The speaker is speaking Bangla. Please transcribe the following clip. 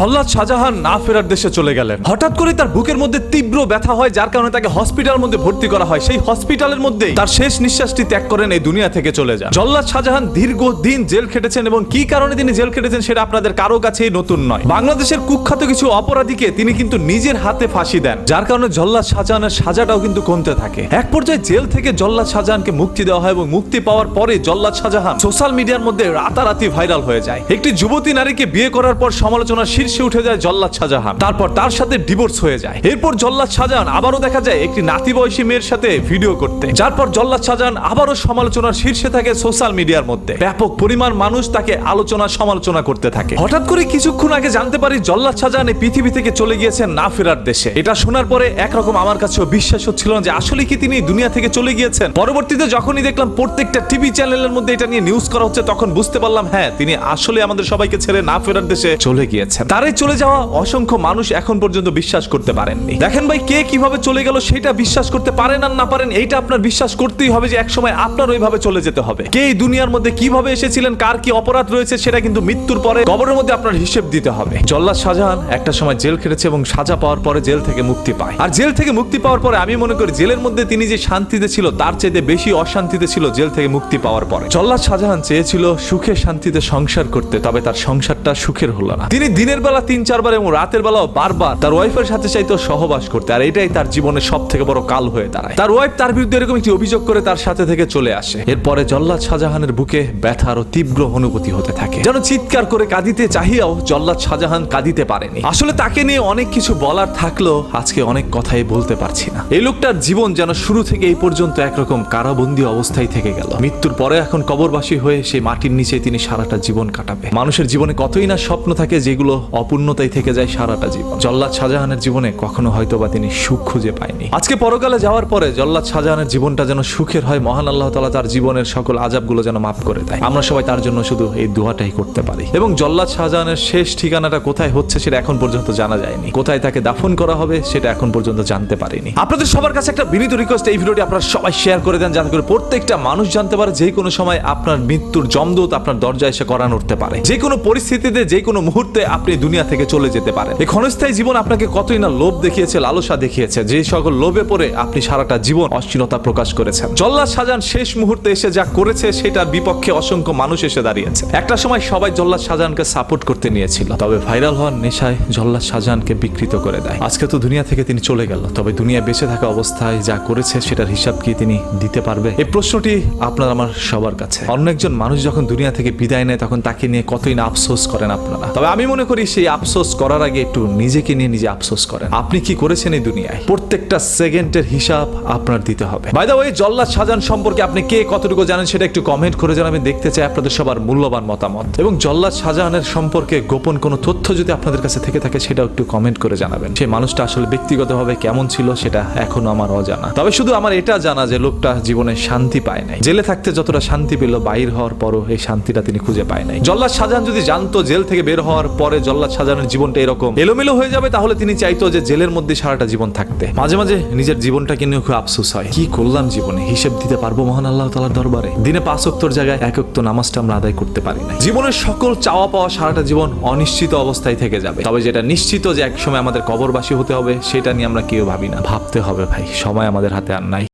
জল্লাদ শাহজাহান না ফেরার দেশে চলে গেলেন। হঠাৎ করে তার বুকের মধ্যে তীব্র ব্যথা হয়, যার কারণে তাকে হসপিটালের মধ্যে ভর্তি করা হয়। সেই হসপিটালের মধ্যে তার শেষ নিঃশ্বাসটি ত্যাগ করেন এই দুনিয়া থেকে চলে যান। জল্লাদ শাহজাহান দীর্ঘ দিন জেল খেটেছেন এবং কি কারণে তিনি জেল খেটেছেন সেটা আপনাদের কারও কাছেই নতুন নয়। বাংলাদেশের কুখ্যাত কিছু অপরাধীকে তিনি কিন্তু নিজের হাতে ফাঁসি দেন, যার কারণে জল্লাদ শাহজাহানের সাজাটাও কিন্তু কমতে থাকে। এক পর্যায়ে জেল থেকে জল্লাদ শাহজাহানকে মুক্তি দেওয়া হয় এবং মুক্তি পাওয়ার পরে জল্লাদ শাহজাহান সোশ্যাল মিডিয়ার মধ্যে রাতারাতি ভাইরাল হয়ে যায়। একটি যুবতী নারীকে বিয়ে করার পর সমালোচনার শীর্ষে উঠে যায় জল্লাদ শাহজাহান। তারপর তার সাথে ডিভোর্স হয়ে যায়। এরপর জল্লাদ শাহজাহান আবারও দেখা যায় একটি নাতি বয়সী মেয়ের সাথে ভিডিও করতে। যার পর জল্লাদ শাহজাহান আবারও সমালোচনার শীর্ষে থাকে সোশ্যাল মিডিয়ার মধ্যে। ব্যাপক পরিমাণ মানুষ তাকে আলোচনা সমালোচনা করতে থাকে। হঠাৎ করে কিছুক্ষণ আগে জানতে পারি জল্লাদ শাহজাহান পৃথিবী থেকে চলে গিয়েছেন না ফেরার দেশে। এটা শোনার পরে একরকম আমার কাছেও বিশ্বাস হচ্ছিল না যে আসলে কি তিনি দুনিয়া থেকে চলে গিয়েছেন। পরবর্তীতে যখনই দেখলাম প্রত্যেকটা টিভি চ্যানেলের মধ্যে এটা নিয়ে নিউজ করা হচ্ছে, তখন বুঝতে পারলাম হ্যাঁ তিনি আসলে আমাদের সবাইকে ছেড়ে না ফেরার দেশে চলে গিয়েছেন। তারই চলে যাওয়া অসংখ্য মানুষ এখন পর্যন্ত বিশ্বাস করতে পারেননি। দেখেন ভাই, কে কীভাবে চলে গেল সেটা বিশ্বাস করতে পারেন আর না পারেন, এইটা আপনার বিশ্বাস করতেই হবে যে একসময় আপনার ওইভাবে চলে যেতে হবে। কে এই দুনিয়ার মধ্যে কীভাবে এসেছিলেন, কার কি অপরাধ রয়েছে সেটা কিন্তু মৃত্যুর পরে কবরের মধ্যে আপনার হিসেব দিতে হবে। জল্লাদ শাহজাহান একটা সময় জেল খেটেছে এবং সাজা পাওয়ার পরে জেল থেকে মুক্তি পায়। আর জেল থেকে মুক্তি পাওয়ার পরে আমি মনে করি জেলের মধ্যে তিনি যে শান্তিতে ছিল, তার চাইতে বেশি অশান্তিতে ছিল জেল থেকে মুক্তি পাওয়ার পরে। জল্লাদ শাহজাহান চেয়েছিল সুখে শান্তিতে সংসার করতে, তবে তার সংসারটা সুখের হলো না। তিনি দিনের বেলা তিন, চারবার এবং রাতের বেলাও বারবার তার ওয়াইফের সাথে চাইতো সহবাস করতে। আর এটাই তার জীবনের সব থেকে বড় কাল হয়ে দাঁড়ায়। তার ওয়াইফ তার বিরুদ্ধে এরকম একটি অভিযোগ করে তার সাথে থেকে চলে আসে। এরপরে জল্লাদ শাহজাহানের বুকে ব্যথা আরও তীব্র অনুভূতি হতে থাকে। যেন চিৎকার করে কাঁদিতে চাহিয়াও জল্লাদ শাহজাহান কাঁদিতে পারেনি। আসলে তাকে নিয়ে অনেক কিছু বলার থাকলেও আজকে অনেক কথাই বলতে পারছি না। এই লোকটার জীবন যেন শুরু থেকে এই পর্যন্ত একরকম কারাবন্দী অবস্থায় থেকে গেল। মৃত্যুর পরে এখন কবরবাসী হয়ে সেই মাটির নিচে তিনি সারাটা জীবন কাটাবে। মানুষের জীবনে কতই না স্বপ্ন থাকে যেগুলো অপূর্ণতাই থেকে যায় সারাটা জীবন। জল্লাদ শাহজাহানের জীবনে কখনো হয়তো বা তিনি সুখ খুঁজে পায়নি। আজকে পরকালে যাওয়ার পরে জল্লাদ শাহজাহানের জীবনটা যেন সুখের হয়, মহান আল্লাহ তালা তার জীবনের সকল আজাবগুলো যেন মাফ করে দেয়। আমরা সবাই তার জন্য শুধু এই দোয়াটাই করতে পারি। এবং জল্লাদ শাহজাহানের শেষ ঠিকানাটা কোথায় হচ্ছে সেটা এখন পর্যন্ত জানা যায়নি। কোথায় তাকে দাফন করা হবে সেটা এখন পর্যন্ত জানতে পারিনি। আপনাদের সবার কাছে একটা বিনীত রিকোয়েস্ট এই ভিডিওটি আপনারা সবাই শেয়ার করে দেন, যাতে করে প্রত্যেকটা মানুষ জানতে পারে যে কোনো সময় আপনার মৃত্যুর জমদূত আপনার দরজায় এসে করান উঠতে পারে। যে কোনো পরিস্থিতিতে, যে কোনো মুহূর্তে আপনি দুনিয়া থেকে চলে যেতে পারেন। এই ক্ষণস্থায়ী জীবন আপনাকে কতই না লোভ দেখিয়েছে, লালসা দেখিয়েছে, যে সকল লোভে পড়ে আপনি সারাটা জীবন অশ্লীলতা প্রকাশ করেছেন। জল্লাদ শাহজাহান শেষ মুহূর্তে এসে যা করেছে, সেটার বিপক্ষে অসংখ্য মানুষ এসে দাঁড়িয়েছে। একটা সময় সবাই জল্লাদ শাহজাহানকে সাপোর্ট করতে নিয়েছিল। তবে ভাইরাল হওয়ার নেশায় জল্লাদ শাহজাহানকে বিকৃত করে দেয়। আজকে তো দুনিয়া থেকে তিনি চলে গেল। তবে দুনিয়া বেঁচে থাকা অবস্থায় যা করেছে, সেটার হিসাব কি তিনি দিতে পারবে? এই প্রশ্নটি আপনার আমার সবার কাছে। অন্য একজন মানুষ যখন দুনিয়া থেকে বিদায় নেয়, তখন তাকে নিয়ে কতই না আফসোস করেন আপনারা। তবে আমি মনে করি সেই আফসোস করার আগে একটু নিজেকে নিয়ে নিজে আফসোস করেন। আপনি কি করেছেন এই দুনিয়ায়? প্রত্যেকটা সেকেন্ডের হিসাব আপনার দিতে হবে। বাই দা ওই জল্লাদ শাহজাহান সম্পর্কে আপনি কে কতটুকু জানেন সেটা একটু কমেন্ট করে জানাবেন। দেখতে চাই আপনাদের সবার মূল্যবান মতামত। এবং জল্লাদ শাহজাহানের সম্পর্কে গোপন কোনো তথ্য যদি আপনাদের কাছে থেকে থাকে, সেটাও একটু কমেন্ট করে জানাবেন। সেই মানুষটা আসলে ব্যক্তিগতভাবে কেমন ছিল, সেটা এখনও আমার অজানা। তবে শুধু আমার এটা জানা যে লোকটা জীবনে শান্তি পায় নাই। জেলে থাকতে যতটা শান্তি পেল, বাইর হওয়ার পরও এই শান্তিটা তিনি খুঁজে পায় নাই। জল্লাদ শাহজাহান যদি জানতো জেল থেকে বের হওয়ার পরে জল্লাদ শাহজাহানের জীবনটা এরকম। এলোমেলো হয়ে যাবে, তাহলে তিনি চাইতো যে জেলের মধ্যে সারাটা জীবন থাকতে। মাঝে মাঝে নিজের জীবনটাকে নিয়ে খুব আফসোস হয়। কি করলাম জীবনে? হিসেব দিতে পারব মহান আল্লাহ তালার দরবারে? দিনে পাঁচ অক্তর জায়গায় এক অক্ত নামাজটা আমরা আদায় করতে পারি না জীবনের সকল চাওয়া পাওয়া সারাটা জীবন অনিশ্চিত অবস্থায় থেকে যাবে। তবে যেটা নিশ্চিত যে একসময় আমাদের কবরবাসী হতে হবে, সেটা নিয়ে আমরা কেউ ভাবি না। ভাবতে হবে ভাই, সময় আমাদের হাতে আর নাই।